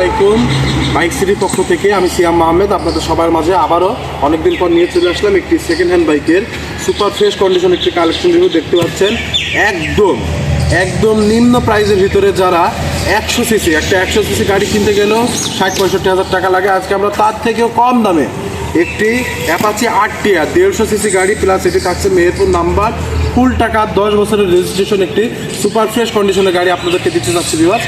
আলাইকুম। বাইক সিটির পক্ষ থেকে আমি সিয়াম মাহমেদ। আপনাদের সবার মাঝে আবারও অনেকদিন পর নিয়ে চলে আসলাম একটি সেকেন্ড হ্যান্ড বাইকের সুপার ফ্রেশ কন্ডিশন একটি কালেকশন রিভিউ দেখতে পাচ্ছেন। একদম একদম নিম্ন প্রাইজের ভিতরে যারা একশো সিসি একটা একশো সিসি গাড়ি কিনতে গেলেও ষাট, পঁয়ষট্টি হাজার টাকা লাগে। আজকে আমরা তার থেকেও কম দামে একটি অ্যাপাচি আট টিয়ার, দেড়শো সিসি গাড়ি প্লাস এটি থাকছে মেহেরপুর নাম্বার ফুল টাকা দশ বছরের রেজিস্ট্রেশন একটি সুপার ফ্রেশ কন্ডিশনের গাড়ি আপনাদেরকে দিতে চাচ্ছি বিভাগ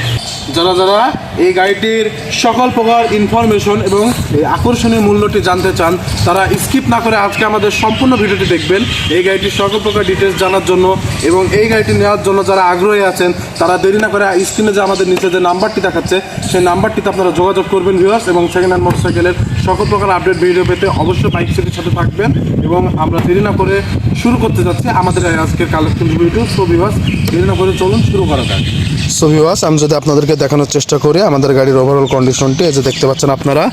যারা যারা এই গাড়িটির সকল প্রকার ইনফরমেশন এবং এই আকর্ষণীয় মূল্যটি জানতে চান, তারা স্কিপ না করে আজকে আমাদের সম্পূর্ণ ভিডিওটি দেখবেন। এই গাড়িটির সকল প্রকার ডিটেলস জানার জন্য এবং এই গাড়িটি নেওয়ার জন্য যারা আগ্রহী আছেন, তারা দেরি না করে স্ক্রিনে যে আমাদের নিচে যে নাম্বারটি দেখাচ্ছে, সেই নাম্বারটিতে আপনারা যোগাযোগ করবেন ভিউয়ার্স এবং সেকেন্ড হ্যান্ড মোটরসাইকেলের সকল প্রকার আপডেট ভিডিও পেতে অবশ্যই বাইক সাথে থাকবেন। এবং আমরা দেরি না করে শুরু করতে যাচ্ছি আমাদের এই আজকের কালেকশন ভিডিও চলুন শুরু করা যাক। আমি যদি আপনাদেরকে দেখানোর চেষ্টা করি, আমাদের গাড়ির ওভারঅল কন্ডিশনটি এই যে দেখতে পাচ্ছেন আপনারা,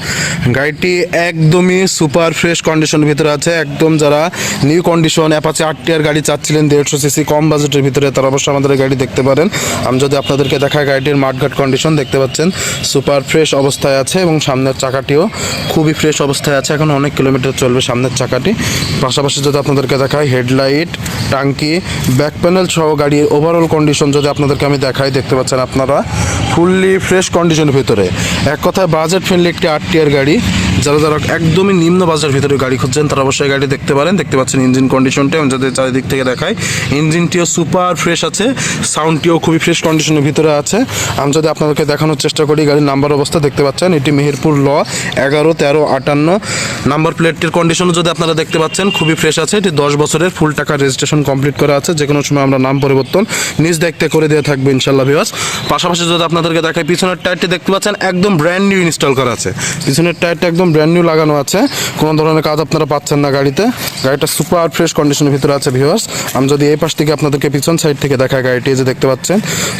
গাড়িটি একদমই সুপার ফ্রেশ কন্ডিশনের ভিতরে আছে। একদম যারা নিউ কন্ডিশন অ্যাপাচে আট টিয়ার গাড়ি চাচ্ছিলেন, দেড়শো সিসি কম বাজেটের ভিতরে, তারা অবশ্যই আমাদের গাড়ি দেখতে পারেন। আমি যদি আপনাদেরকে দেখাই গাড়িটির মাঠঘাট কন্ডিশন দেখতে পাচ্ছেন সুপার ফ্রেশ অবস্থায় আছে এবং সামনের চাকাটিও খুবই ফ্রেশ অবস্থায় আছে। এখন অনেক কিলোমিটার চলবে সামনের চাকাটি। পাশাপাশি যদি আপনাদেরকে দেখায় হেডলাইট টাঙ্কি ব্যাক প্যানেল সহ গাড়ির ওভারঅল কন্ডিশন যদি আপনাদেরকে আমি দেখাই, দেখতে পাচ্ছেন আপনারা ফুললি ফ্রেশ কন্ডিশনের ভিতরে। এক কথায় বাজেট ফ্রেন্ডলি একটি আট টিয়ার গাড়ি। যারা যারা একদমই নিম্ন বাজারের ভিতরে গাড়ি খুঁজছেন, তারা অবশ্যই গাড়ি দেখতে পারেন। দেখতে পাচ্ছেন ইঞ্জিন কন্ডিশনটা আমি যাদের চারিদিক থেকে দেখাই ইঞ্জিনটিও সুপার ফ্রেশ আছে সাউন্ডটিও খুবই ফ্রেশ কন্ডিশনের ভিতরে আছে। আমি যদি আপনাদেরকে দেখানোর চেষ্টা করি, গাড়ির নাম্বার অবস্থা দেখতে পাচ্ছেন, এটি মেহেরপুর ল, এগারো, তেরো, আটান্ন। নাম্বার প্লেটটির কন্ডিশনও যদি আপনারা দেখতে পাচ্ছেন, খুবই ফ্রেশ আছে, এটি দশ বছরের ফুল টাকা রেজিস্ট্রেশন কমপ্লিট করা আছে যে কোনো সময় আমরা নাম পরিবর্তন নিজ দেখতে করে দিয়ে থাকবে ইনশাল্লাহ ভিওয়াস পাশাপাশি যদি আপনাদেরকে দেখাই, পিছনের টায়ারটি দেখতে পাচ্ছেন, একদম ব্র্যান্ড নিউ ইনস্টল করা আছে। পিছনের টায়ারটা একদম ব্র্যান্ড নিউ লাগানো আছে। কোনো ধরনের কাজ আপনারা পাচ্ছেন না গাড়িতে। গাড়িটা সুপার ফ্রেশ কন্ডিশনের ভিতরে আছে ভিওয়ার্স আমি যদি এই পাশ থেকে আপনাদেরকে পিছন সাইড থেকে দেখাই গাড়িটি যে দেখতে পাচ্ছেন।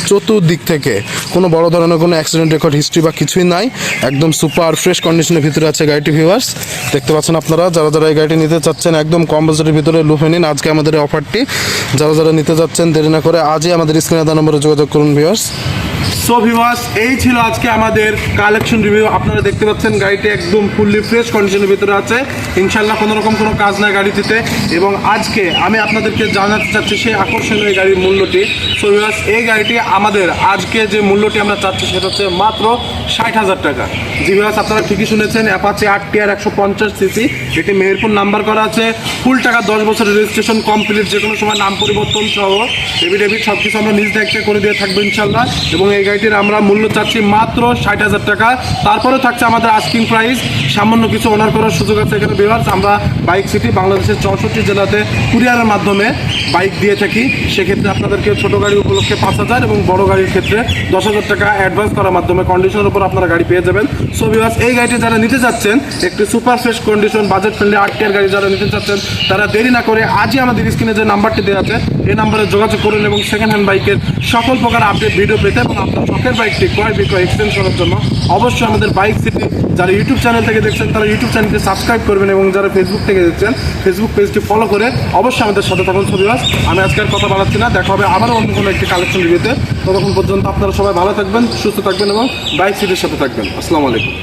চতুর্দিক থেকে কোনো বড় ধরনের কোনো অ্যাক্সিডেন্ট রেকর্ড হিস্ট্রি বা কিছুই নাই। একদম সুপার ফ্রেশ কন্ডিশনের ভিতরে আছে গাড়িটি ভিউয়ার্স দেখতে পাচ্ছেন আপনারা, যারা যারা এই গাড়িটি নিতে চাচ্ছেন, একদম কম বাজেটের ভিতরে লুফে নিন। আজকে আমাদের অফারটি যারা যারা নিতে চাচ্ছেন দেরি না করে আজই আমাদের স্ক্রিনে দেওয়া নম্বরে যোগাযোগ করুন ভিউয়ার্স সো ভিউয়ার্স এই ছিল আজকে আমাদের কালেকশন রিভিউ আপনারা দেখতে পাচ্ছেন গাড়িটি একদম ফুললি ফ্রেশ কন্ডিশনের ভিতরে আছে। ইনশাল্লাহ কোনো রকম কোনো কাজ নাই গাড়িটিতে। এবং আজকে আমি আপনাদেরকে জানাতে চাচ্ছি সেই আকর্ষণীয় গাড়ির মূল্যটি। সো ভিউয়ার্স এই গাড়িটি আমাদের আজকে যে মূল্যটি আমরা চাচ্ছি সেটা হচ্ছে মাত্র ষাট হাজার টাকা। জি ভিউয়ার্স আপনারা ঠিকই শুনেছেন অ্যাপাচি আট টিয়ার একশো পঞ্চাশ সিসি এটি মেহেরপুর নাম্বার করা আছে। ফুল টাকা দশ বছরের রেজিস্ট্রেশন কমপ্লিট যে কোনো সময় নাম পরিবর্তন সহ এভিডেভিট সব কিছু আমরা নিজ দায়িত্বে করে দিয়ে থাকব ইনশাল্লাহ এবং এই গাড়িটির আমরা মূল্য চাচ্ছি মাত্র ষাট হাজার টাকা। তারপরে থাকছে আমাদের আস্কিং প্রাইস সামান্য কিছু অনার করার সুযোগ আছে এখানে বিভার্স আমরা বাইক সিটি বাংলাদেশের চৌষট্টি জেলাতে কুরিয়ারের মাধ্যমে বাইক দিয়ে থাকি। সেক্ষেত্রে আপনাদেরকে ছোট গাড়ি উপলক্ষে পাঁচ হাজার এবং বড় গাড়ির ক্ষেত্রে দশ হাজার টাকা অ্যাডভান্স করার মাধ্যমে কন্ডিশনের উপর আপনারা গাড়ি পেয়ে যাবেন। সো বিভার্স এই গাড়িটি যারা নিতে যাচ্ছেন, একটি super fresh condition budget friendly আট টিয়ার গাড়ি যারা নিতে চাচ্ছেন তারা দেরি না করে আজই আমাদের স্ক্রিনে যে নাম্বারটি দেওয়া আছে, এই নাম্বারে যোগাযোগ করুন এবং সেকেন্ড হ্যান্ড বাইকের সকল প্রকার আপডেট ভিডিও পেতে এবং আপনার শখের বাইকটি ক্রয় বিক্রয় এক্সচেঞ্জ করার জন্য। অবশ্যই আমাদের বাইক সিটি যারা ইউটিউব চ্যানেল থেকে দেখছেন, তারা ইউটিউব চ্যানেলটি সাবস্ক্রাইব করবেন এবং যারা ফেসবুক থেকে দেখছেন ফেসবুক পেজটি ফলো করে অবশ্যই আমাদের সাথে থাকুন ছবি আমি আজকে আর কথা বাড়াচ্ছি না, দেখা হবে আবারও অন্য কোনো একটি কালেকশন রিভিউতে ততক্ষণ পর্যন্ত আপনারা সবাই ভালো থাকবেন, সুস্থ থাকবেন এবং বাইক সিটির সাথে থাকবেন। আসসালামু আলাইকুম।